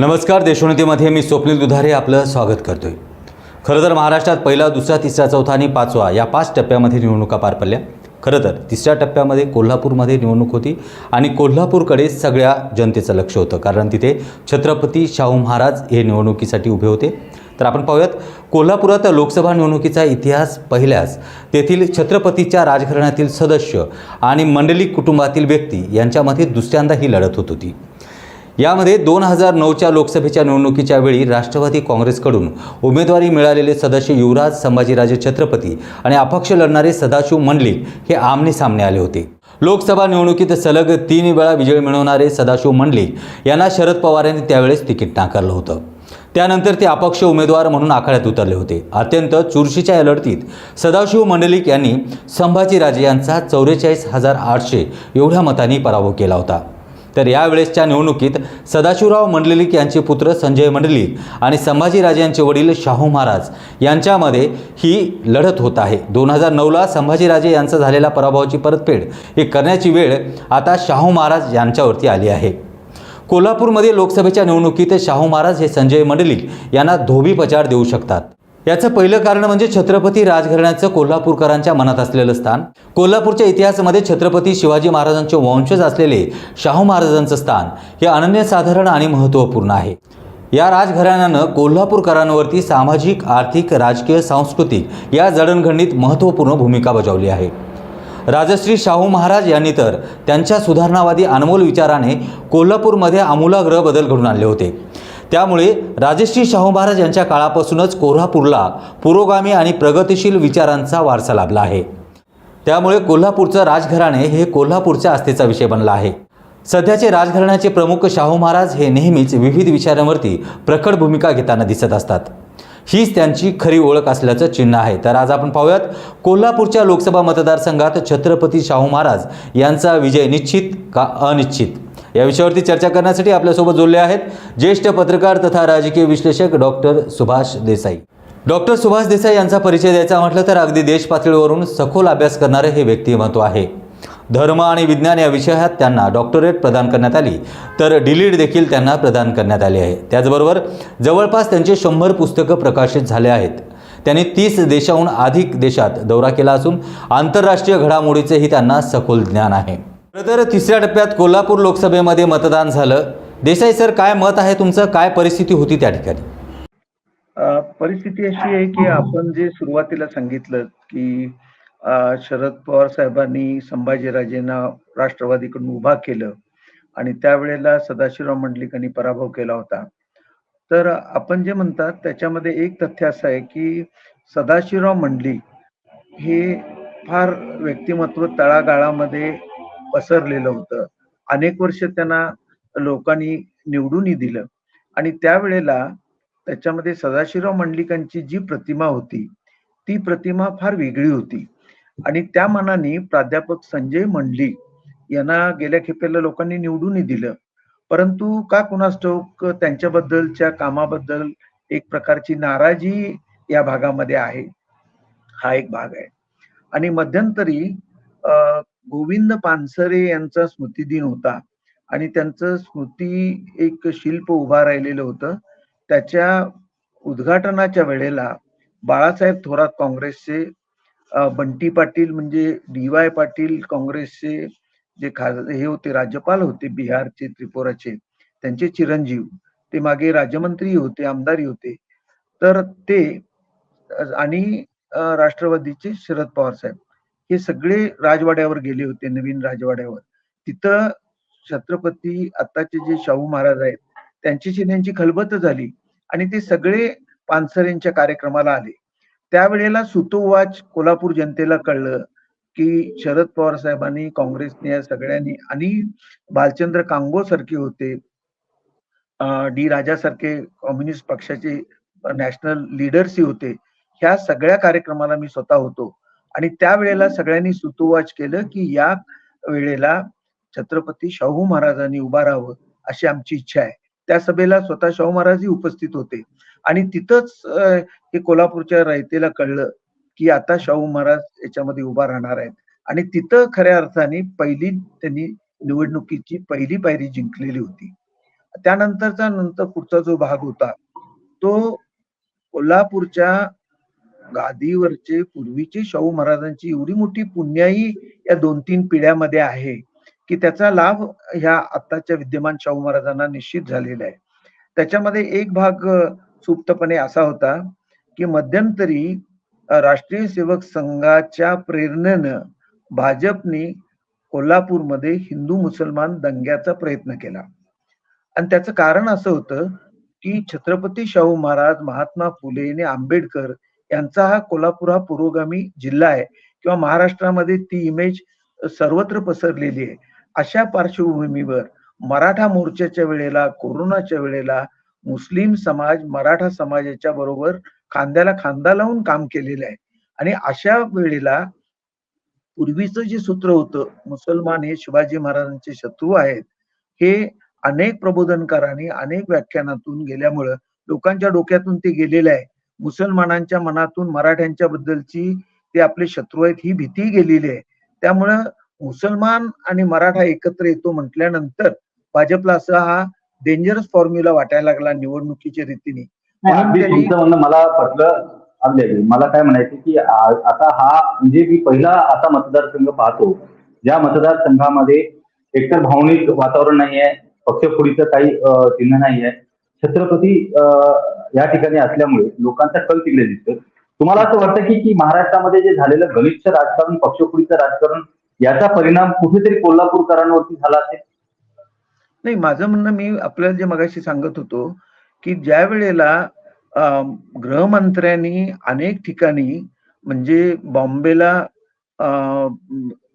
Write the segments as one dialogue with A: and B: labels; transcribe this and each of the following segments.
A: नमस्कार देशोन्नतीमध्ये मी स्वप्नील दुधारे आपलं स्वागत करतोय. खरं तर महाराष्ट्रात पहिला दुसरा तिसरा चौथा आणि पाचवा या पाच टप्प्यामध्ये निवडणुका पार पडल्या. खरं तर तिसऱ्या टप्प्यामध्ये कोल्हापूरमध्ये निवडणूक होती आणि कोल्हापूरकडे सगळ्या जनतेचं लक्ष होतं कारण तिथे छत्रपती शाहू महाराज हे निवडणुकीसाठी उभे होते. तर आपण पाहूयात कोल्हापुरात लोकसभा निवडणुकीचा इतिहास पहिल्यास तेथील छत्रपतीच्या राजघराण्यातील सदस्य आणि मंडलिक कुटुंबातील व्यक्ती यांच्यामध्ये दुसऱ्यांदा ही लढत होत होती. यामध्ये दोन हजार नऊच्या लोकसभेच्या निवडणुकीच्या वेळी राष्ट्रवादी काँग्रेसकडून उमेदवारी मिळालेले सदस्य युवराज संभाजीराजे छत्रपती आणि अपक्ष लढणारे सदाशिव मंडलिक हे आमने सामने आले होते. लोकसभा निवडणुकीत सलग तीन वेळा विजय मिळवणारे सदाशिव मंडलिक यांना शरद पवार यांनी त्यावेळेस तिकीट नाकारलं होतं. त्यानंतर ते अपक्ष उमेदवार म्हणून आखाड्यात उतरले होते. अत्यंत चुरशीच्या या लढतीत सदाशिव मंडलिक यांनी संभाजीराजे यांचा चौवेचाळीस हजार आठशे एवढ्या मतांनी पराभव केला होता. तर यावेळेसच्या निवडणुकीत सदाशिवराव मंडलिक यांचे पुत्र संजय मंडलिक आणि संभाजीराजे यांचे वडील शाहू महाराज यांच्यामध्ये ही लढत होत आहे. दोन हजार नऊला संभाजीराजे यांचा झालेला पराभवाची परतफेड ही करण्याची वेळ आता शाहू महाराज यांच्यावरती आली आहे. कोल्हापूरमध्ये लोकसभेच्या निवडणुकीत शाहू महाराज हे संजय मंडलिक यांना धोबी पचार देऊ शकतात. याचं पहिलं कारण म्हणजे छत्रपती राजघराण्याचं कोल्हापूरकरांच्या मनात असलेलं स्थान. कोल्हापूरच्या इतिहासामध्ये छत्रपती शिवाजी महाराजांचे वंशज असलेले शाहू महाराजांचं स्थान हे अनन्यसाधारण आणि महत्त्वपूर्ण आहे. या राजघराण्यानं कोल्हापूरकरांवरती सामाजिक आर्थिक राजकीय सांस्कृतिक या जडणघडणीत महत्त्वपूर्ण भूमिका बजावली आहे. राजश्री शाहू महाराज यांनी तर त्यांच्या सुधारणावादी अनमोल विचाराने कोल्हापूरमध्ये आमूलाग्र बदल घडून आणले होते. त्यामुळे राजश्री शाहू महाराज यांच्या काळापासूनच कोल्हापूरला पुरोगामी आणि प्रगतिशील विचारांचा वारसा लाभला आहे. त्यामुळे कोल्हापूरचं राजघराणे हे कोल्हापूरच्या आस्थेचा विषय बनला आहे. सध्याचे राजघराण्याचे प्रमुख शाहू महाराज हे नेहमीच विविध विचारांवरती प्रखर भूमिका घेताना दिसत असतात. हीच त्यांची खरी ओळख असल्याचं चिन्ह आहे. तर आज आपण पाहूयात कोल्हापूरच्या लोकसभा मतदारसंघात छत्रपती शाहू महाराज यांचा विजय निश्चित का अनिश्चित? या विषयावरती चर्चा करण्यासाठी आपल्यासोबत जोडले आहेत ज्येष्ठ पत्रकार तथा राजकीय विश्लेषक डॉक्टर सुभाष देसाई. डॉक्टर सुभाष देसाई यांचा परिचय द्यायचा म्हटलं तर अगदी देश पातळीवरून सखोल अभ्यास करणारे हे व्यक्तिमत्व आहे. धर्म आणि विज्ञान या विषयात त्यांना डॉक्टरेट प्रदान करण्यात आली तर डिलीट देखील त्यांना प्रदान करण्यात आली आहे. त्याचबरोबर जवळपास त्यांचे शंभर पुस्तकं प्रकाशित झाले आहेत. त्यांनी तीस देशाहून अधिक देशात दौरा केला असून आंतरराष्ट्रीय घडामोडीचेही त्यांना सखोल ज्ञान आहे. तर तिसऱ्या टप्प्यात कोल्हापूर लोकसभेमध्ये मतदान झालं. देसाई सर काय मत आहे तुमचं? काय परिस्थिती होती त्या ठिकाणी?
B: परिस्थिती अशी आहे की आपण जे सुरुवातीला सांगितलं की शरद पवार साहेबांनी संभाजीराजेंना राष्ट्रवादीकडून उभा केलं आणि त्यावेळेला सदाशिवराव मंडलिकांनी पराभव केला होता. तर आपण जे म्हणतात त्याच्यामध्ये एक तथ्य असं आहे की सदाशिवराव मंडलिक हे फार व्यक्तिमत्व तळागाळामध्ये पसरलेलं होतं. अनेक वर्ष त्यांना लोकांनी निवडूनही दिलं. आणि त्यावेळेला त्याच्यामध्ये सदाशिवराव मंडलिकांची जी प्रतिमा होती ती प्रतिमा फार वेगळी होती. आणि त्या मनाने प्राध्यापक संजय मंडलिक यांना गेल्या खेपेला लोकांनी निवडूनही दिलं. परंतु का कुणास ठाऊक त्यांच्याबद्दलच्या कामाबद्दल एक प्रकारची नाराजी या भागामध्ये आहे. हा एक भाग आहे. आणि मध्यंतरी गोविंद पानसरे यांचा स्मृतिदिन होता. आणि त्यांचं स्मृती एक शिल्प उभा राहिलेलं होतं. त्याच्या उद्घाटनाच्या वेळेला बाळासाहेब थोरात काँग्रेसचे बंटी पाटील म्हणजे डी वाय पाटील काँग्रेसचे जे खास हे होते राज्यपाल होते बिहारचे त्रिपुराचे त्यांचे चिरंजीव. ते मागे राज्यमंत्री होते आमदारी होते. तर ते आणि राष्ट्रवादीचे शरद पवार साहेब. हे सगळे राजवाड्यावर गेले होते नवीन राजवाड्यावर. तिथं छत्रपती आताचे जे शाहू महाराज आहेत त्यांच्याशी त्यांची खलबत झाली आणि ते सगळे पानसरेंच्या कार्यक्रमाला आले. त्यावेळेला सुतोवाच कोल्हापूर जनतेला कळलं की शरद पवार साहेबांनी काँग्रेसने या सगळ्यांनी आणि भालचंद्र कांगो सारखे होते डी राजा सारखे कम्युनिस्ट पक्षाचे नॅशनल लिडर्सही होते. ह्या सगळ्या कार्यक्रमाला मी स्वतः होतो. आणि त्यावेळेला सगळ्यांनी सुतोवाच केलं की या वेळेला छत्रपती शाहू महाराजांनी उभा राहावं अशी आमची इच्छा आहे. त्या सभेला स्वतः शाहू महाराजही उपस्थित होते. आणि तिथंच हे कोल्हापूरच्या रयतेला कळलं की आता शाहू महाराज याच्यामध्ये उभा राहणार आहेत. आणि तिथं खऱ्या अर्थाने पहिली त्यांनी निवडणुकीची पहिली पायरी जिंकलेली होती. त्यानंतरचा नंतर पुढचा जो भाग होता तो कोल्हापूरच्या गादीवरचे पूर्वीचे शाहू महाराजांची एवढी मोठी पुण्याई या दोन तीन पिढ्यामध्ये आहे की त्याचा लाभ ह्या आत्ताच्या विद्यमान शाहू महाराजांना निश्चित झालेला आहे. त्याच्यामध्ये एक भाग सुप्तपणे असा होता की मध्यंतरी राष्ट्रीय सेवक संघाच्या प्रेरणेनं भाजपने कोल्हापूरमध्ये हिंदू मुसलमान दंग्याचा प्रयत्न केला. आणि त्याचं कारण असं होतं की छत्रपती शाहू महाराज महात्मा फुले आणि आंबेडकर यांचा हा कोल्हापूर हा पुरोगामी जिल्हा आहे. किंवा महाराष्ट्रामध्ये ती इमेज सर्वत्र पसरलेली आहे. अशा पार्श्वभूमीवर मराठा मोर्चाच्या वेळेला कोरोनाच्या वेळेला मुस्लिम समाज मराठा समाजाच्या बरोबर खांद्याला खांदा लावून काम केलेलं आहे. आणि अशा वेळेला पूर्वीचं जे सूत्र होतं मुसलमान हे शिवाजी महाराजांचे शत्रू आहेत हे अनेक प्रबोधनकारांनी अनेक व्याख्यानातून गेल्यामुळं लोकांच्या डोक्यातून ते गेलेलं आहे. मुसलमानांच्या मनातून मराठ्यांच्या बद्दलची ते आपले शत्रू आहेत ही भीती गेलेली आहे. त्यामुळं मुसलमान आणि मराठा एकत्र येतो म्हटल्यानंतर भाजपला असा हा डेंजरस फॉर्म्युला वाटायला लागला निवडणुकीच्या रीतीने.
C: मला पटलं. मला काय म्हणायचं की आता हा म्हणजे मी पहिला असा मतदारसंघ पाहतो. ज्या मतदारसंघामध्ये एकतर भावनिक वातावरण नाही आहे पक्षफोडीचं काही चिन्ह नाही आहे छत्रपती या ठिकाणी असल्यामुळे लोकांचा कल तिकडे दिसतो तुम्हाला असं वाटतं की की महाराष्ट्रामध्ये जे झालेलं गलिच्छ राजकारण पक्षफोडीचं राजकारण याचा परिणाम कुठेतरी कोल्हापूरकरांवरती झाला असेल?
B: नाही माझं म्हणणं मी आपल्याला जे मगाशी सांगत होतो की ज्या वेळेला गृहमंत्र्यांनी अनेक ठिकाणी म्हणजे बॉम्बेला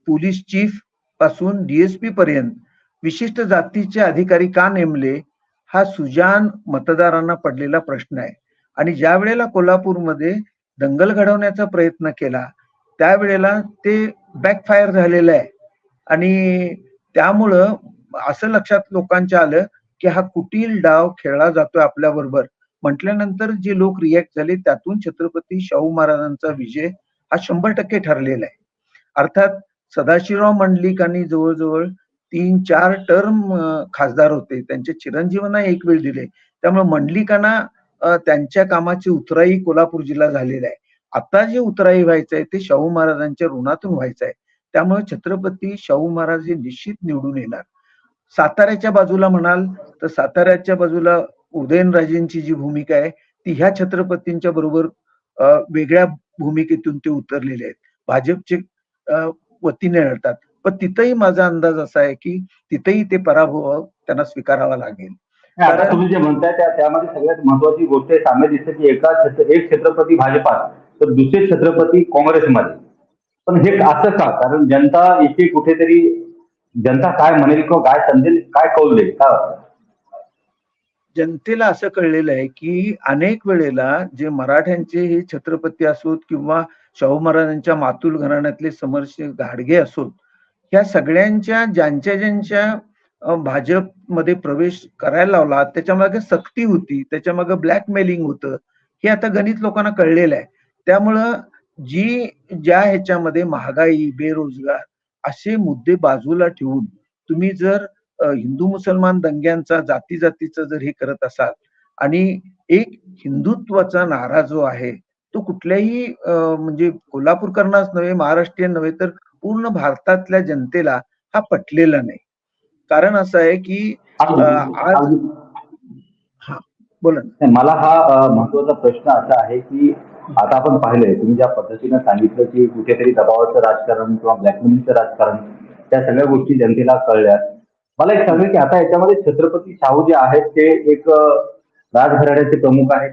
B: पोलीस चीफपासून डीएसपी पर्यंत विशिष्ट जातीचे अधिकारी का नेमले हा सुजान मतदारांना पडलेला प्रश्न आहे. आणि ज्या वेळेला कोल्हापूरमध्ये दंगल घडवण्याचा प्रयत्न केला त्यावेळेला ते बॅकफायर झालेलं आहे. आणि त्यामुळं असं लक्षात लोकांच्या आलं की हा कुटील डाव खेळला जातोय आपल्या बरोबर म्हटल्यानंतर जे लोक रिॲक्ट झाले त्यातून छत्रपती शाहू महाराजांचा विजय हा शंभर टक्के ठरलेला आहे. अर्थात सदाशिवराव मंडलिकांनी जवळजवळ तीन चार टर्म खासदार होते. त्यांचे चिरंजीवांना एक वेळ दिले. त्यामुळे मंडलिकांना त्यांच्या कामाची उतराई कोल्हापूर जिल्हा झालेला आहे. आता जे उतराई व्हायचं आहे ते शाहू महाराजांच्या ऋणातून व्हायचं आहे त्यामुळे छत्रपती शाहू महाराज हे निश्चित निवडून येणार. साताऱ्याच्या बाजूला म्हणाल तर साताऱ्याच्या बाजूला उदयनराजेंची जी भूमिका आहे ती ह्या छत्रपतींच्या बरोबर वेगळ्या भूमिकेतून ते उतरलेले आहेत. भाजपचे वतीने लढतात. पण तिथंही माझा अंदाज असा आहे की तिथंही ते पराभव त्यांना स्वीकारावा लागेल.
C: तुम्ही जे म्हणताय त्या त्यामध्ये सगळ्यात महत्वाची गोष्ट आहे साम्य दिसते की एका एक छत्रपती भाजपात तर दुसरे छत्रपती काँग्रेसमध्ये. पण हे असं का? कारण जनता इथे कुठेतरी जनता काय म्हणेल किंवा काय समजेल काय कौल वाटतं?
B: जनतेला असं कळलेलं आहे की अनेक वेळेला जे मराठ्यांचे हे छत्रपती असोत किंवा शाहू महाराजांच्या मातुल घराण्यातले समर्श घाडगे असोत ह्या सगळ्यांच्या ज्यांच्या ज्यांच्या भाजपमध्ये प्रवेश करायला लावला त्याच्यामागे सक्ती होती त्याच्यामागे ब्लॅकमेलिंग होतं हे आता गणित लोकांना कळलेलं आहे. त्यामुळं जी ज्या ह्याच्यामध्ये महागाई बेरोजगार असे मुद्दे बाजूला ठेवून तुम्ही जर हिंदू मुसलमान दंग्यांचा जाती जातीचं जर हे करत असाल आणि एक हिंदुत्वाचा नारा जो आहे तो कुठल्याही म्हणजे कोल्हापूरकरांनाच नव्हे महाराष्ट्रीयन नव्हे तर पूर्ण भारतातल्या जनतेला हा पटलेला नाही. कारण असं आहे की आज- बोला
C: मला हा महत्त्वाचा प्रश्न असा आहे की आता आपण पाहिलंय तुम्ही ज्या पद्धतीनं सांगितलं की कुठेतरी दबावाचं राजकारण किंवा ब्लॅकमेलिंगचं राजकारण त्या सगळ्या गोष्टी जनतेला कळल्या. मला एक सांगेल की आता याच्यामध्ये छत्रपती शाहू जे आहेत ते एक राजघराण्याचे प्रमुख आहेत.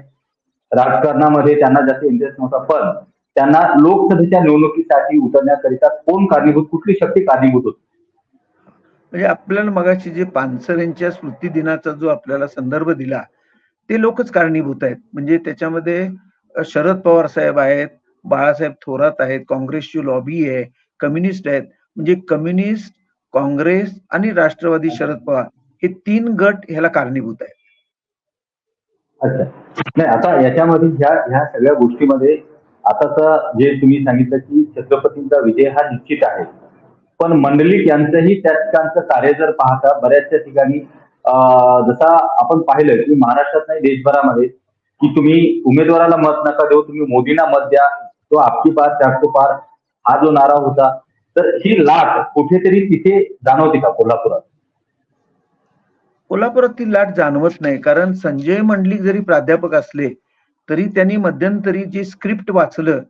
C: राजकारणामध्ये त्यांना जास्त इंटरेस्ट नव्हता पण त्यांना लोकसभेच्या निवडणुकीसाठी उतरण्याकरिता कोण कारणीभूत कुठली शक्ती कारणीभूत होती?
B: म्हणजे आपल्याला मगाशी जे पानसरेंच्या स्मृती दिनाचा जो आपल्याला संदर्भ दिला ते लोकच कारणीभूत आहेत. म्हणजे त्याच्यामध्ये शरद पवार साहेब आहेत बाळासाहेब थोरात आहेत काँग्रेसची लॉबी आहे कम्युनिस्ट आहेत. म्हणजे कम्युनिस्ट काँग्रेस आणि राष्ट्रवादी शरद पवार हे तीन गट ह्याला कारणीभूत आहेत.
C: अच्छा. नाही आता याच्यामध्ये ह्या ह्या सगळ्या गोष्टीमध्ये आताचा जे तुम्ही सांगितलं की छत्रपतींचा विजय हा निश्चित आहे. पण मंडलिक यांचंही त्या ठिकाणचं कार्य जर पाहता बऱ्याचशा ठिकाणी जसा आपण पाहिलं की महाराष्ट्रात नाही देशभरामध्ये की तुम्ही उमेदवाराला मत नका देऊ तुम्ही मोदींना मत द्या तो आपकी पार चारशे पार हा जो नारा होता तर ही लाट कुठेतरी तिथे जाणवते का कोल्हापुरात?
B: कोल्हापुरात ती लाट जाणवत नाही कारण संजय मंडलिक जरी प्राध्यापक असले तरी त्यांनी मध्यंतरी जे स्क्रिप्ट वाचलं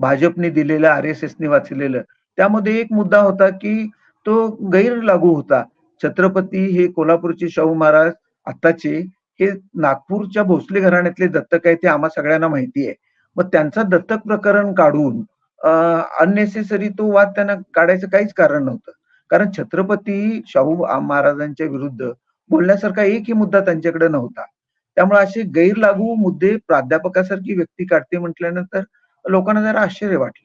B: भाजपने दिलेलं आर एस एसने वाचलेलं त्यामध्ये एक मुद्दा होता की तो गैर लागू होता. छत्रपती हे कोल्हापूरचे शाहू महाराज आत्ताचे हे नागपूरच्या भोसले घराण्यातले दत्तक आहे ते आम्हा सगळ्यांना माहिती आहे. मग त्यांचा दत्तक प्रकरण काढून अननेसेसरी तो वाद त्यांना काढायचं काहीच कारण नव्हतं. कारण छत्रपती शाहू महाराजांच्या विरुद्ध बोलण्यासारखा एकही मुद्दा त्यांच्याकडे नव्हता. त्यामुळे असे गैरलागू मुद्दे प्राध्यापकासारखी व्यक्ती काढते म्हटल्यानंतर लोकांना जरा आश्चर्य वाटलं.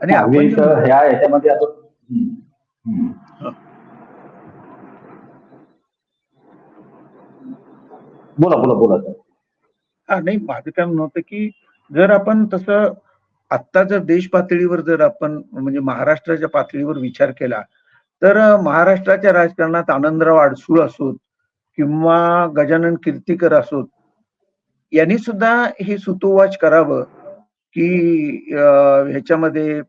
B: आणि आपण
C: याच्यामध्ये. बोला बोला बोला.
B: हा नाही माझं काय म्हणणं होतं की जर आपण तसं आत्ता जर देश पातळीवर जर आपण म्हणजे महाराष्ट्राच्या पातळीवर विचार केला तर महाराष्ट्राच्या राजकारणात आनंदराव अडसूळ असोत किंवा गजानन कीर्तीकर असोत यांनी सुद्धा हे सुतोवाच करावं की ह्याच्यामध्ये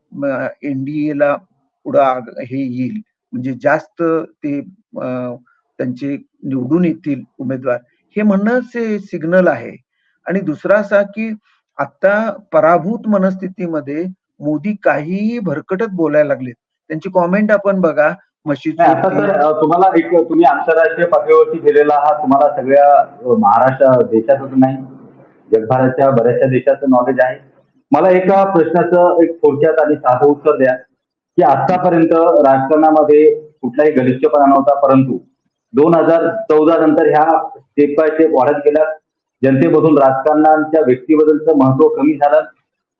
B: एनडीएला पुढं हे येईल. म्हणजे जास्त ते त्यांचे निवडून येतील उमेदवार. हे म्हणणं सिग्नल आहे. आणि दुसरा असा की आता पराभूत मनस्थितीमध्ये मोदी काहीही भरकटत बोलायला लागलेत. त्यांची कॉमेंट आपण बघा मशीद
C: आता तर तुम्हाला एक तुम्ही आंतरराष्ट्रीय पातळीवरती गेलेला आहात. तुम्हाला सगळ्या महाराष्ट्र देशातच नाही जगभराच्या बऱ्याचशा देशाचं नॉलेज आहे. मला एका प्रश्नाचं एक थोडक्यात आणि साधं उत्तर द्या की आतापर्यंत राजकारणामध्ये कुठलाही गलिच्छपणा नव्हता परंतु दोन हजार चौदा नंतर ह्या स्टेप बाय स्टेप वाढत गेल्या जनतेमधून राजकारणाच्या व्यक्तीबद्दलचं महत्त्व कमी झालं.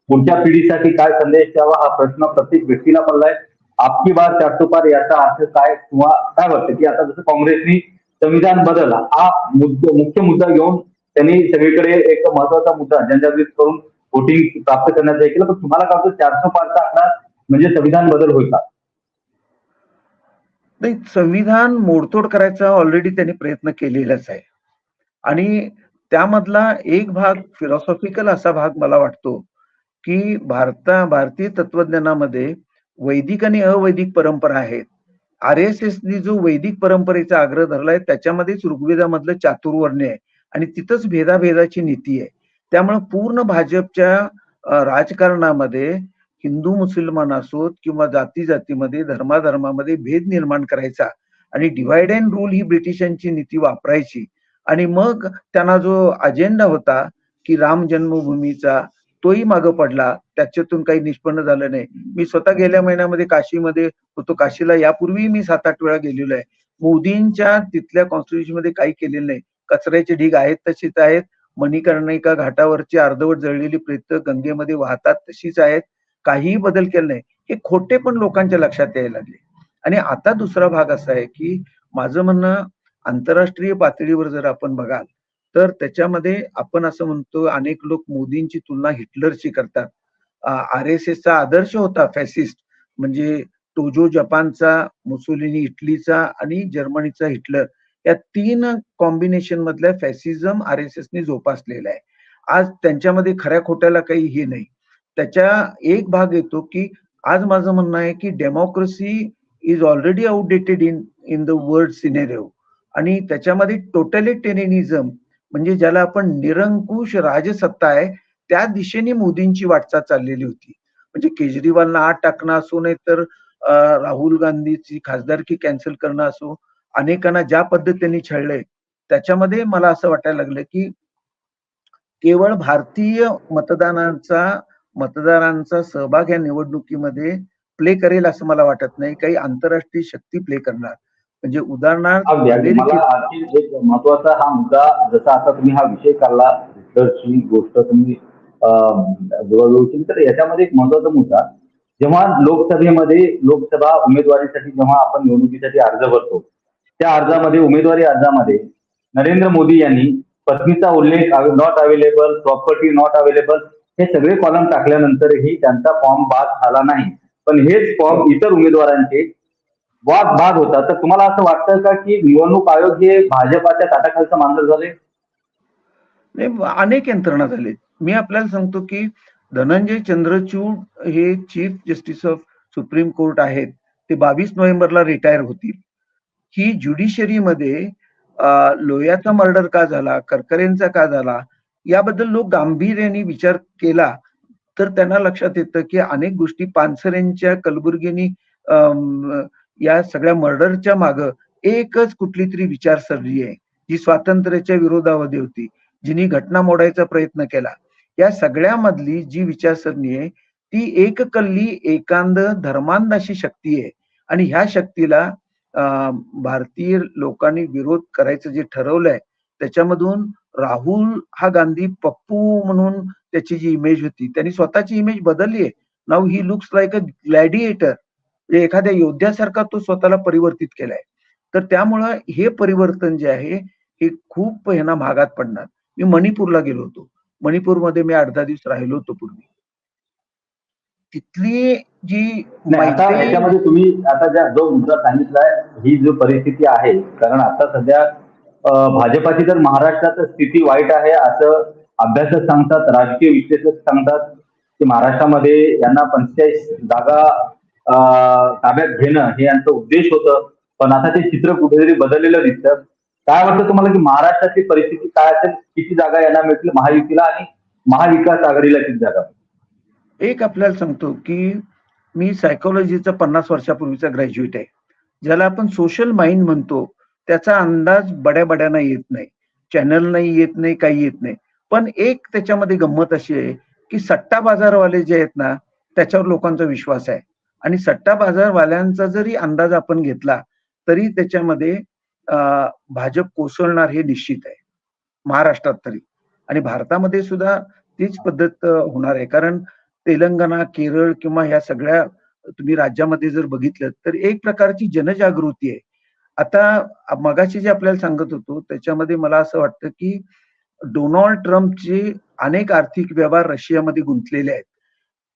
C: पुढच्या पिढीसाठी काय संदेश द्यावा हा प्रश्न प्रत्येक व्यक्तीला पडलाय. आपकी बार चारसो पार याचा अर्थ काय किंवा काय वाटतं की आता जसं काँग्रेसनी संविधान बदल हा मुद्दा मुख्य मुद्दा घेऊन त्यांनी सगळीकडे एक महत्त्वाचा मुद्दा जनजागृत करून वोटिंग प्राप्त करण्याचा केलं पण तुम्हाला काय वाटतं चारसो पारचा आकडा म्हणजे संविधान बदल होईल का?
B: नाही संविधान मोडतोड करायचा ऑलरेडी त्यांनी प्रयत्न केलेलाच आहे. आणि त्यामधला एक भाग फिलॉसॉफिकल असा भाग मला वाटतो की भारता भारतीय तत्वज्ञानामध्ये वैदिक आणि अवैदिक परंपरा आहेत. आर एस एसनी जो वैदिक परंपरेचा आग्रह धरलाय त्याच्यामध्येच ऋग्वेदामधलं चातुर्वर्ण्य आहे आणि तिथंच भेदाभेदाची नीती आहे. त्यामुळे पूर्ण भाजपच्या राजकारणामध्ये हिंदू मुसलमान असोत किंवा जाती जातीमध्ये धर्माधर्मामध्ये भेद निर्माण करायचा आणि डिवाइड अँड रूल ही ब्रिटिशांची नीती वापरायची. आणि मग त्यांना जो अजेंडा होता की राम जन्मभूमीचा तोही मागं पडला. त्याच्यातून काही निष्पन्न झालं नाही. मी स्वतः गेल्या महिन्यामध्ये काशीमध्ये होतो. काशीला यापूर्वी मी सात आठ वेळा गेलेलो आहे. मोदींच्या तिथल्या कॉन्स्टिट्युशनमध्ये काही केलेलं नाही. कचऱ्याचे ढीग आहेत तशीच आहेत. मणिकर्णिका घाटावरची अर्धवट जळलेली प्रेत गंगेमध्ये वाहतात तशीच आहेत. काहीही बदल केला नाही. हे खोटे पण लोकांच्या लक्षात यायला लागले. आणि आता दुसरा भाग असा आहे की माझं म्हणणं आंतरराष्ट्रीय पातळीवर जर आपण बघाल तर त्याच्यामध्ये आपण असं म्हणतो अनेक लोक मोदींची तुलना हिटलरशी करतात. आर एस एसचा आदर्श होता फॅसिस्ट म्हणजे टोजो जपानचा मुसोलिनी इटलीचा आणि जर्मनीचा हिटलर. या तीन कॉम्बिनेशन मधल्या फॅसिझम आर एस एसने जोपासलेला आहे. आज त्यांच्यामध्ये खऱ्या खोट्याला काही हे नाही. त्याच्या एक भाग येतो की आज माझं म्हणणं आहे की democracy is already outdated in in the world scenario आणि त्याच्यामध्ये टोटलिटेरियनिझम म्हणजे ज्याला आपण निरंकुश राजसत्ता आहे त्या दिशेने मोदींची वाटचाल चाललेली होती. म्हणजे केजरीवालना आत टाकणं असो नाही तर राहुल गांधीची खासदारकी कॅन्सल करणं असो अनेकांना ज्या पद्धतीने छळलंय त्याच्यामध्ये मला असं वाटायला लागलं की केवळ भारतीय मतदानांचा मतदारांचा सहभाग या निवडणुकीमध्ये प्ले करेल असं मला वाटत नाही. काही आंतरराष्ट्रीय शक्ती प्ले करणार. म्हणजे उदाहरणार्थ
C: महत्त्वाचा हा मुद्दा जसा आता तुम्ही हा विषय काढला रिसर्चची गोष्ट तुम्ही तर याच्यामध्ये एक महत्त्वाचा मुद्दा जेव्हा लोकसभेमध्ये लोकसभा उमेदवारीसाठी जेव्हा आपण निवडणुकीसाठी अर्ज भरतो त्या अर्जामध्ये उमेदवारी अर्जामध्ये नरेंद्र मोदी यांनी पत्नीचा उल्लेख not available property not available हे सगळे कॉलम टाकल्यानंतरही त्यांचा फॉर्म बाद झाला नाही. पण हेच फॉर्म इतर उमेदवारांचे वाद भाग होता. तर तुम्हाला असं वाटतं का की निवडणूक आयोग हे भाजपाच्या ताटाखालचं मानलं झाले
B: नाही अनेक यंत्रणा झालेत मी आपल्याला सांगतो की धनंजय चंद्रचूड हे chief justice of supreme court आहेत. ते बावीस नोव्हेंबरला रिटायर होतील. ही ज्युडिशरीमध्ये लोयाचा मर्डर का झाला करकरेंचा का झाला याबद्दल लोक गांभीर्याने विचार केला तर त्यांना लक्षात येतं की अनेक गोष्टी पानसरेंच्या कलबुर्गीनी या सगळ्या मर्डरच्या माग एकच कुठली तरी विचारसरणी आहे जी स्वातंत्र्याच्या विरोधामध्ये होती जिनी घटना मोडायचा प्रयत्न केला. या सगळ्यामधली जी विचारसरणी आहे ती एककल्ली एकांद धर्मांध अशी शक्ती आहे. आणि ह्या शक्तीला भारतीय लोकांनी विरोध करायचं जे ठरवलंय त्याच्यामधून राहुल हा गांधी पप्पू म्हणून त्याची जी इमेज होती त्यांनी स्वतःची इमेज बदलली आहे. नाव ही लुक्स लाईक अ ग्लॅडिएटर एखाद्या योद्ध्यासारखा तो स्वतःला परिवर्तित केलाय. तर त्यामुळं हे परिवर्तन जे आहे हे खूप ह्यांना भागात पडणार. मी मणिपूरला गेलो होतो. मणिपूरमध्ये मी दहा दिवस राहिलो होतो पूर्वी. तिथली जी
C: याच्यामध्ये तुम्ही आता ज्या जो मुद्दा सांगितलाय ही जो परिस्थिती आहे कारण आता सध्या भाजपाची तर महाराष्ट्रात स्थिती वाईट आहे असं अभ्यासक सांगतात राजकीय विश्लेषक सांगतात की महाराष्ट्रामध्ये यांना पंचेचाळीस जागा ताब्यात घेणं हे यांचं उद्देश होतं. पण आता ते चित्र कुठेतरी बदललेलं दिसतं. काय वाटतं तुम्हाला की महाराष्ट्राची परिस्थिती काय असेल? किती जागा यांना मिळतील महायुतीला आणि महाविकास आघाडीला किती जागा
B: एक आपल्याला सांगतो की मी सायकोलॉजीचा पन्नास वर्षापूर्वीचा ग्रॅज्युएट आहे. ज्याला आपण सोशल माइंड म्हणतो त्याचा अंदाज बड्या बड्याना येत नाही. चॅनल नाही येत नाही काही येत नाही. पण एक त्याच्यामध्ये गंमत अशी आहे की सट्टा बाजारवाले जे आहेत ना त्याच्यावर लोकांचा विश्वास आहे. आणि सट्टा बाजारवाल्यांचा जरी अंदाज आपण घेतला तरी त्याच्यामध्ये भाजप कोसळणार हे निश्चित आहे. महाराष्ट्रात तरी. आणि भारतामध्ये सुद्धा तीच पद्धत होणार आहे. कारण तेलंगणा केरळ किंवा ह्या सगळ्या तुम्ही राज्यामध्ये जर बघितलं तर एक प्रकारची जनजागृती आहे. आता मगाशी जे आपल्याला सांगत होतो त्याच्यामध्ये मला असं वाटतं की डोनाल्ड ट्रम्पचे अनेक आर्थिक व्यवहार रशियामध्ये गुंतलेले आहेत.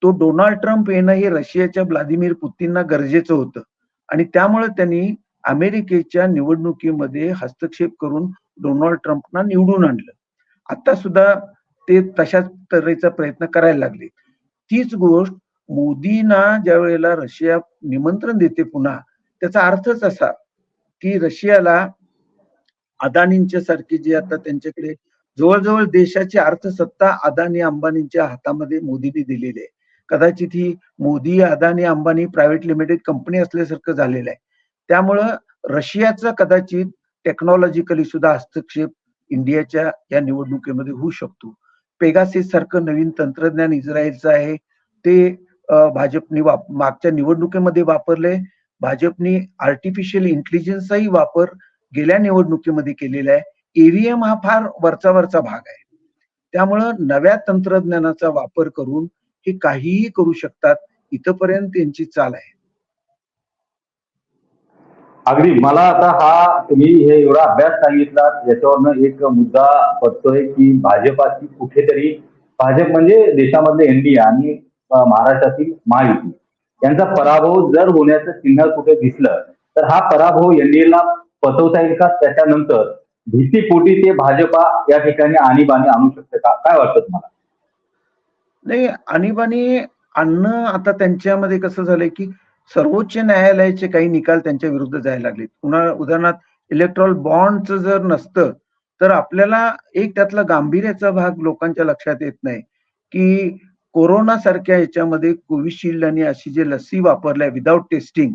B: तो डोनाल्ड ट्रम्प येणं हे रशियाच्या व्लादिमीर पुतींना गरजेचं होतं. आणि त्यामुळे त्यांनी अमेरिकेच्या निवडणुकीमध्ये हस्तक्षेप करून डोनाल्ड ट्रम्पना निवडून आणलं. आता सुद्धा ते तशाच तऱ्हेचा प्रयत्न करायला लागले. तीच गोष्ट मोदींना ज्या वेळेला रशिया निमंत्रण देते पुन्हा त्याचा अर्थच असा की रशियाला अदानींच्या सारखी जे आता त्यांच्याकडे जवळजवळ देशाची अर्थसत्ता अदानी अंबानींच्या हातामध्ये मोदींनी दिलेली आहे. कदाचित ही Modi Adani Ambani private limited company असल्यासारखं झालेलं आहे. त्यामुळं रशियाचा कदाचित टेक्नॉलॉजिकली सुद्धा हस्तक्षेप इंडियाच्या या निवडणुकीमध्ये होऊ शकतो. पेगासिस सारखं नवीन तंत्रज्ञान इस्रायलचं आहे. ते भाजपनी भाजपने वाप मागच्या निवडणुकीमध्ये वापरले भाजपनी आर्टिफिशियल इंटेलिजन्सचाही वापर गेल्या निवडणुकीमध्ये केलेला आहे. ईव्हीएम हा फार वरचा वरचा भाग आहे. त्यामुळं नव्या तंत्रज्ञानाचा वापर करून हे काहीही करू शकतात इथपर्यंत त्यांची चाल आहे.
C: अगदी. मला आता हा तुम्ही हे एवढा अभ्यास सांगितला याच्यावरनं एक मुद्दा पडतोय की भाजपाची कुठेतरी भाजप म्हणजे देशामधले एनडीए आणि महाराष्ट्रातील महायुती. यांचा पराभव जर होण्याचं चिन्ह कुठे दिसलं तर हा पराभव एनडीएला पचवता येईल का? त्याच्यानंतर भीतीपोटी ते भाजपा या ठिकाणी आणीबाणी आणू शकते का? काय वाटतं तुम्हाला?
B: नाही आणीबाणी आणणं आता त्यांच्यामध्ये कसं झालंय की सर्वोच्च न्यायालयाचे काही निकाल त्यांच्या विरुद्ध जायला लागले पुन्हा उदाहरणार्थ इलेक्ट्रॉल बॉन्डचं जर नसतं तर आपल्याला एक त्यातला गांभीर्याचा भाग लोकांच्या लक्षात येत नाही की कोरोना सारख्या ह्याच्यामध्ये कोविशिल्ड आणि अशी जे लसी वापरल्या विदाऊट टेस्टिंग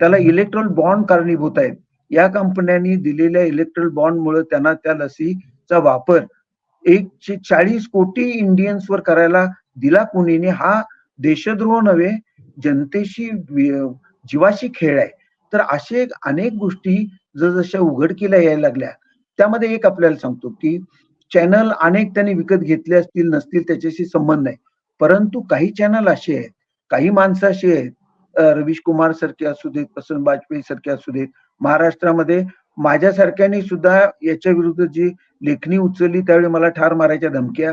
B: त्याला इलेक्ट्रॉल बॉन्ड कारणीभूत आहेत. या कंपन्यांनी दिलेल्या इलेक्ट्रॉल बॉन्डमुळे त्यांना त्या लसीचा वापर एकशे चाळीस कोटी इंडियन्सवर करायला दिला कुणीने हा देशद्रोह नव्हे जनतेशी जीवाशी खेळ आहे. तर असे अनेक गोष्टी जसजशा उघडकीला यायला लागल्या. त्यामध्ये एक आपल्याला सांगतो की चॅनल अनेक त्यांनी विकत घेतले असतील नसतील त्याच्याशी संबंध नाही. परंतु काही चॅनल असे आहेत काही माणसं अशी आहेत रवीश कुमार सारखे असू देत प्रसन्न वाजपेयी सारखे असू देत महाराष्ट्रामध्ये माझ्यासारख्याने सुद्धा याच्या विरुद्ध जी लेखणी उचलली त्यावेळी मला ठार मारायच्या धमक्या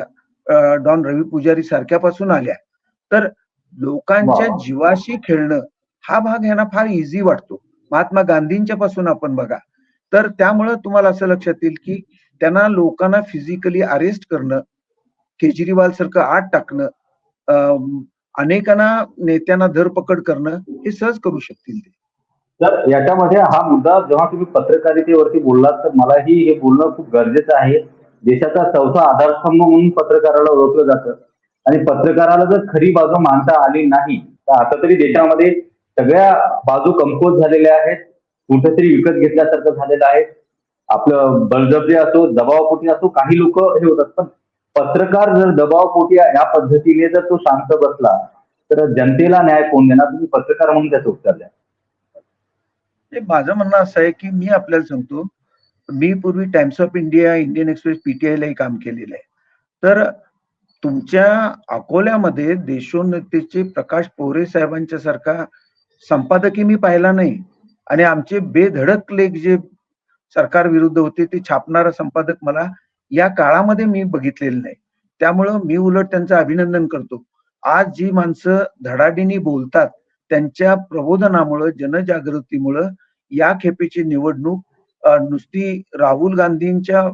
B: डॉन रवी पुजारी सारख्यापासून आल्या. तर लोकांच्या. जीवाशी खेळणं हा भाग ह्यांना फार इझी वाटतो. महात्मा गांधींच्या पासून आपण बघा. तर त्यामुळं तुम्हाला असं लक्षात येईल की त्यांना लोकांना फिजिकली अरेस्ट करणं केजरीवाल सारखं आत टाकणं अनेकांना नेत्यांना धरपकड करणं हे सहज करू शकतील ते.
C: तर याच्यामध्ये हा मुद्दा जेव्हा तुम्ही पत्रकारितेवरती बोललात तर मलाही हे बोलणं खूप गरजेचं आहे. देशाचा चौथा आधारस्तंभ म्हणून पत्रकाराला ओळखलं जातं. आणि पत्रकाराला जर खरी बाजू मानता आली नाही तर आता तरी देशामध्ये सगळ्या बाजू कमकुवत झालेल्या आहेत. कुठेतरी विकत घेतल्यासारखं झालेलं आहे. आपलं बळजबरी असो दबावपोटी असो काही लोक हे होतात. पण पत्रकार जर दबावपोटी या पद्धतीने जर तो शांत बसला तर जनतेला न्याय कोण देणार? तुम्ही पत्रकार म्हणून त्याचं उत्तर द्या.
B: हे माझं म्हणणं असं आहे की मी आपल्याला सांगतो मी पूर्वी Times of India Indian Express पीटीआयलाही काम केलेलं आहे. तर तुमच्या अकोल्यामध्ये देशोन्नतीचे प्रकाश पोरे साहेबांच्या सारखा संपादकी मी पाहिला नाही. आणि आमचे बेधडक लेख जे सरकार विरुद्ध होते ते छापणारा संपादक मला या काळामध्ये मी बघितलेलं नाही. त्यामुळं मी उलट त्यांचं अभिनंदन करतो. आज जी माणसं धडाडीने बोलतात त्यांच्या प्रबोधनामुळं जनजागृतीमुळं या खेपेची निवडणूक नुसती राहुल गांधींच्या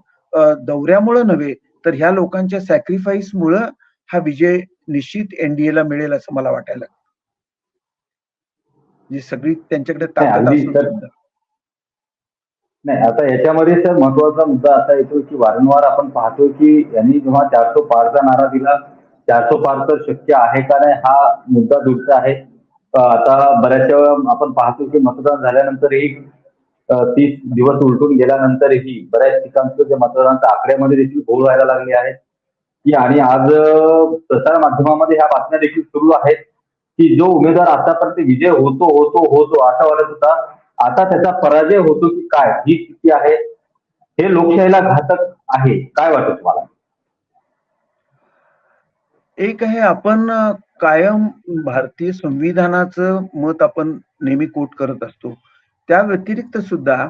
B: दौऱ्यामुळं नव्हे तर ह्या लोकांच्या सॅक्रिफाईस मुळे हा विजय निश्चित एनडीएला मिळेल असं मला वाटायला. जी सगळी त्यांच्याकडे ताकद.
C: नाही आता याच्यामध्ये सर महत्त्वाचा मुद्दा असा येतो की वारंवार आपण पाहतो की यांनी जेव्हा चारसो पारचा नारा दिला चारसो पार तर शक्य आहे का नाही हा मुद्दा दूरचा आहे आता बऱ्याचशा वेळा आपण पाहतो की मतदान झाल्यानंतरही तीस दिवस उलटून गेल्यानंतरही बऱ्याच ठिकाणचं जे मतदानाच्या आकड्यामध्ये देखील घोळ व्हायला लागले आहेत. की आणि आज प्रसार माध्यमामध्ये ह्या बातम्या देखील सुरू आहेत की जो उमेदवार आतापर्यंत विजय होतो होतो होतो असा वाटत होता आता त्याचा पराजय होतो की काय? ही स्थिती आहे. हे लोकशाहीला घातक आहे. काय वाटत तुम्हाला?
B: एक आहे आपण कायम भारतीय संविधानाचं मत आपण नेहमी कोट करत असतो. त्या व्यतिरिक्त सुद्धा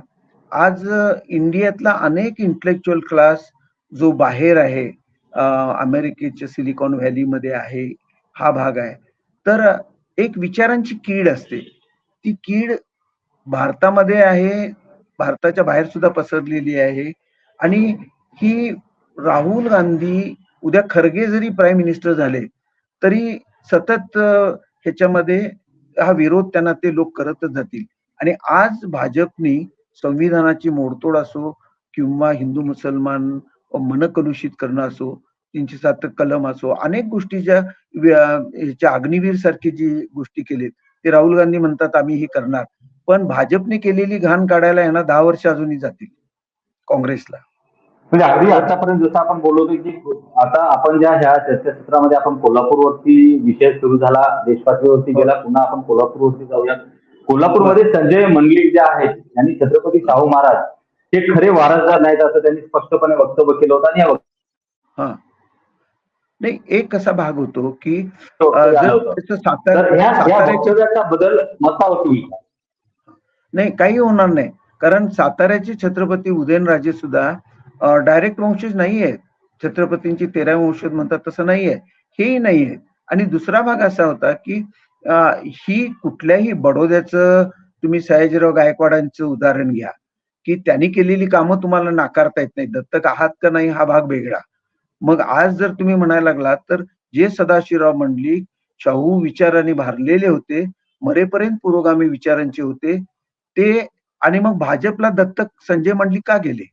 B: आज इंडियातला अनेक इंटलेक्च्युअल क्लास जो बाहेर आहे अमेरिकेच्या सिलिकॉन व्हॅलीमध्ये आहे हा भाग आहे. तर एक विचारांची कीड असते. ती कीड भारतामध्ये आहे भारताच्या बाहेर सुद्धा पसरलेली आहे आणि ही राहुल गांधी उद्या खरगे जरी प्राईम मिनिस्टर झाले तरी सतत ह्याच्यामध्ये हा विरोध त्यांना ते लोक करतच जातील. आणि आज भाजपनी संविधानाची मोडतोड असो किंवा हिंदू मुसलमान मनकलुषित करणं असो तीनशे सात कलम असो अनेक गोष्टी ज्या अग्निवीर सारखी जी गोष्टी केलीत ते राहुल गांधी म्हणतात आम्ही हे करणार. पण भाजपने केलेली घाण काढायला यांना दहा वर्ष अजूनही जातील काँग्रेसला.
C: म्हणजे अगदी आतापर्यंत जसं आपण बोलवतो की आता आपण ज्या ह्या चर्चासत्रामध्ये आपण कोल्हापूरवरती विषय सुरू झाला देशपातळीवरती गेला पुन्हा आपण कोल्हापूरवरती जाऊया कोल्हापूरमध्ये संजय मंडलिक जे आहेत यांनी छत्रपती शाहू महाराज हे खरे वारसदार नाहीत असं त्यांनी स्पष्टपणे वक्तव्य केलं होतं आणि या
B: हा नाही एक कसा भाग होतो की
C: होतं. वक्तव्याचा बदल?
B: नाही काही होणार नाही कारण साताऱ्याचे छत्रपती उदयनराजे सुद्धा डायरेक्ट वंशज नाही आहेत छत्रपतींची तेरा वंशज म्हणतात तसं नाही आहे हेही नाही आणि दुसरा भाग असा होता की ही कुठल्याही बडोद्याचं तुम्ही सयाजीराव गायकवाडांचं उदाहरण घ्या की त्यांनी केलेली कामं तुम्हाला नाकारता येत नाही दत्तक आहात का नाही हा भाग वेगळा. मग आज जर तुम्ही म्हणायला लागलात तर जे सदाशिवराव मंडलिक शाहू विचाराने भारलेले होते मरेपर्यंत पुरोगामी विचारांचे होते ते आणि मग भाजपला दत्तक संजय मंडलिक का गेले?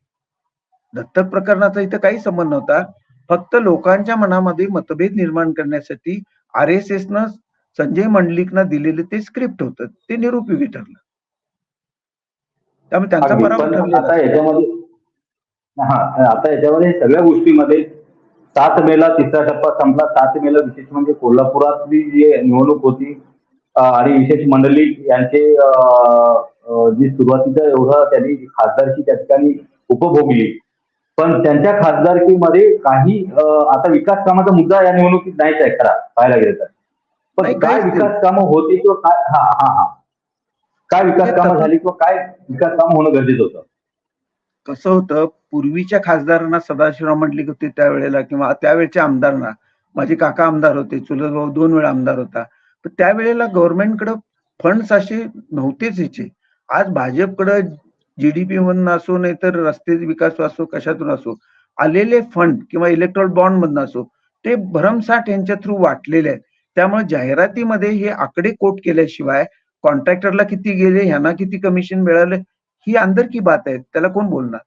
B: दत्तक प्रकरणाचा इथं काही संबंध नव्हता फक्त लोकांच्या मनामध्ये मतभेद निर्माण करण्यासाठी आर एस एस संजय मंडलिकनं दिलेलं ते स्क्रिप्ट होतं. ते निरुपयोगी ठरलं. त्यामुळे त्यांचा
C: हा आता याच्यामध्ये सगळ्या गोष्टीमध्ये सात मेला तिसरा टप्पा संपला. सात मेला विशेष म्हणजे कोल्हापुरातली जी निवडणूक होती आणि विशेष मंडळी यांचे जी सुरुवातीचं एवढं त्यांनी खासदारकी त्या ठिकाणी उपभोगली. पण त्यांच्या खासदारकीमध्ये काही आता विकास कामाचा मुद्दा या निवडणुकीत नाहीच आहे खरा पाहायला गेलं तर. पण
B: नाही,
C: काय विकास कामं होती किंवा काय हा हा हा. काय विकास कामं झाली किंवा काय विकास कामं होणं गरजेचं होतं?
B: कसं होतं पूर्वीच्या खासदारांना सदाशिवराव मंडलिक होते त्यावेळेला किंवा त्यावेळेच्या आमदारांना. माझे काका आमदार होते चुलत भाऊ दोन वेळा आमदार होता. पण त्यावेळेला गव्हर्नमेंटकडे फंड्स असे नव्हतेच याचे. आज भाजपकडं जीडीपी मधून असो नाहीतर रस्ते विकास असो कशातून असो आलेले फंड किंवा इलेक्ट्रॉल बॉन्ड मधून असो ते भरमसाठ यांच्या थ्रू वाटलेले आहेत. त्यामुळे जाहिरातीमध्ये हे आकडे कोट केल्याशिवाय कॉन्ट्रॅक्टरला किती गेले ह्यांना किती कमिशन मिळालं ही अंदर की बात आहे. त्याला कोण बोलणार?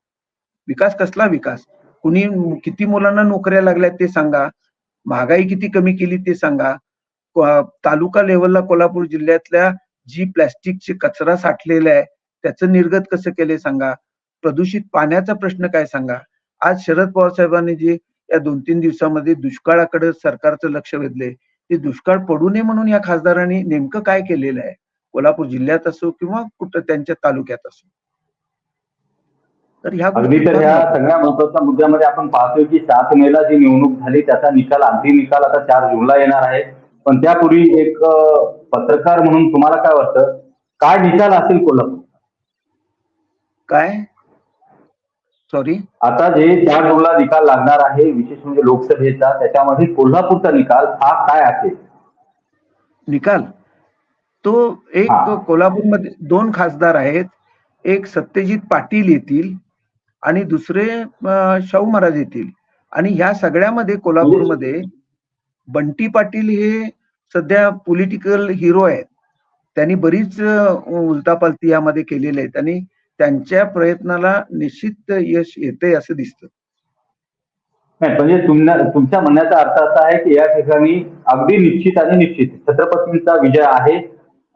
B: विकास कसला विकास? कुणी किती मुलांना नोकऱ्या लागल्यात ते सांगा. महागाई किती कमी केली ते सांगा. तालुका लेवलला कोल्हापूर जिल्ह्यातल्या जी प्लॅस्टिकचे कचरा साठलेला आहे त्याचं निर्गत कसं केले सांगा. प्रदूषित पाण्याचा प्रश्न काय सांगा. आज शरद पवार साहेबांनी जे या दोन तीन दिवसामध्ये दुष्काळाकडे सरकारचं लक्ष वेधले ते दुष्काळ पडू नये म्हणून या खासदारांनी नेमकं काय केलेलं आहे? कोल्हापूर जिल्ह्यात असो किंवा कुठं त्यांच्या तालुक्यात असो. तर ह्या
C: अगदी तर ह्या सगळ्या महत्त्वाच्या मुद्द्यामध्ये आपण पाहतोय की सात मेला जी निवडणूक झाली त्याचा निकाल अंतिम निकाल आता चार जूनला येणार आहे. पण त्यापूर्वी एक पत्रकार म्हणून तुम्हाला काय वाटतं? काय निकाल असेल कोल्हापूर
B: काय? सॉरी
C: आता जे चार जूनला निकाल लागणार आहे विशेष म्हणजे लोकसभेचा त्याच्यामध्ये कोल्हापूरचा निकाल हा काय असेल?
B: निकाल? तो एक. कोल्हापूरमध्ये दोन खासदार आहेत. एक सत्यजित पाटील येतील आणि दुसरे शाहू महाराज येतील. आणि ह्या सगळ्यामध्ये कोल्हापूरमध्ये बंटी पाटील हे सध्या पॉलिटिकल हिरो आहेत. त्यांनी बरीच अं, उलटापालती यामध्ये केलेली आहे आणि त्यांच्या प्रयत्नाला निश्चित यश येते असं दिसतं.
C: नाही म्हणजे तुमच्या म्हणण्याचा अर्थ असा आहे की या ठिकाणी अगदी निश्चित आणि निश्चित छत्रपतींचा विजय आहे.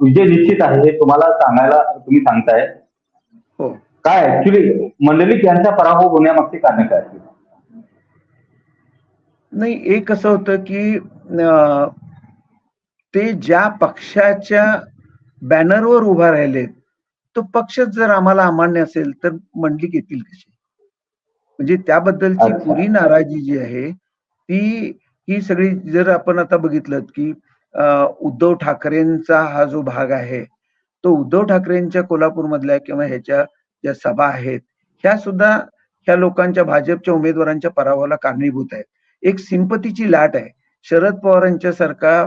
C: विजय निश्चित आहे हे तुम्हाला सांगायला तुम्ही सांगताय.
B: हो.
C: काय ऍक्च्युली मंडलिक यांचा पराभव होण्यामागचे कारण काय?
B: नाही एक कसं होतं की ते ज्या पक्षाच्या बॅनरवर उभा राहिलेत तो पक्षच जर आम्हाला अमान्य असेल तर मंडलिक येतील कशी म्हणजे त्याबद्दलची. पुरी नाराजी जी आहे ती ही सगळी जर आपण आता बघितलं की उद्धव ठाकरेंचा हा जो भाग आहे तो उद्धव ठाकरेंच्या कोल्हापूरमधल्या किंवा ह्याच्या ज्या सभा आहेत ह्या सुद्धा ह्या लोकांच्या भाजपच्या उमेदवारांच्या पराभवाला कारणीभूत आहेत. एक सिंपतीची लाट आहे. शरद पवारांच्या सारखा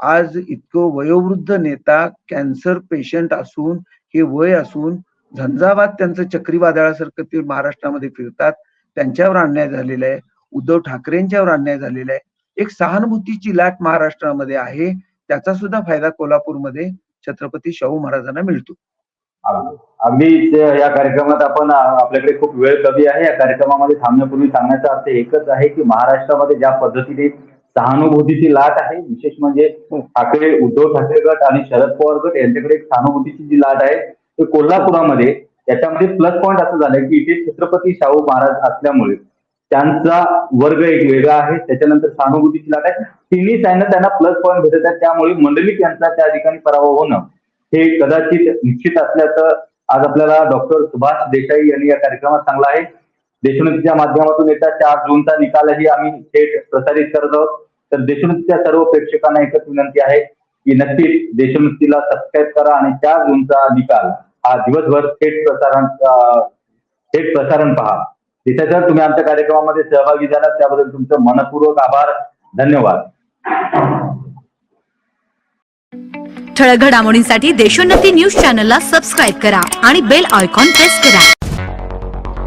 B: आज इतकं वयोवृद्ध नेता कॅन्सर पेशंट असून हे वय असून झंझावात त्यांचं चक्रीवादळासारखं ते महाराष्ट्रामध्ये फिरतात त्यांच्यावर अन्याय झालेला आहे. उद्धव ठाकरेंच्यावर अन्याय झालेला आहे. एक सहानुभूतीची लाट महाराष्ट्रामध्ये आहे. त्याचा सुद्धा फायदा कोल्हापूरमध्ये छत्रपती शाहू महाराजांना मिळतो.
C: अगदी या कार्यक्रमात आपण आपल्याकडे खूप वेळ कमी आहे. या कार्यक्रमामध्ये थांबण्यापूर्वी सांगण्याचा अर्थ एकच आहे की महाराष्ट्रामध्ये ज्या पद्धतीने सहानुभूतीची लाट आहे. विशेष म्हणजे ठाकरे उद्धव ठाकरे गट आणि शरद पवार गट यांच्याकडे एक सहानुभूतीची जी लाट आहे ते कोल्हापुरामध्ये. याच्यामध्ये प्लस पॉईंट असं झालंय की इथे छत्रपती शाहू महाराज असल्यामुळे त्यांचा वर्ग एक वेगळा आहे. त्याच्यानंतर सहानुभूतीची लाट आहे. तिन्ही साईनं त्यांना प्लस पॉईंट भेटत आहेत. त्यामुळे मंडलिक यांचा त्या ठिकाणी पराभव होणं हे कदाचित निश्चित असल्याचं आज आपल्याला डॉक्टर सुभाष देसाई यांनी या कार्यक्रमात सांगलं आहे. देशोन्नतीच्या माध्यमातून येत्या चार जूनचा निकालही आम्ही थेट प्रसारित करत आहोत. तर देशोन्नतीच्या सर्व प्रेक्षकांना एकच विनंती आहे की नक्कीच देशोन्नतीला सबस्क्राईब करा आणि चार जूनचा निकाल हा दिवसभर थेट प्रसारण थेट प्रसारण पहा. त्याच्यात तुम्ही आमच्या कार्यक्रमामध्ये सहभागी झालात त्याबद्दल तुमचं मनपूर्वक आभार. धन्यवाद.
D: ठळक घडामोडींसाठी देशोन्नती न्यूज चॅनलला सबस्क्राईब करा आणि बेल आयकॉन प्रेस करा.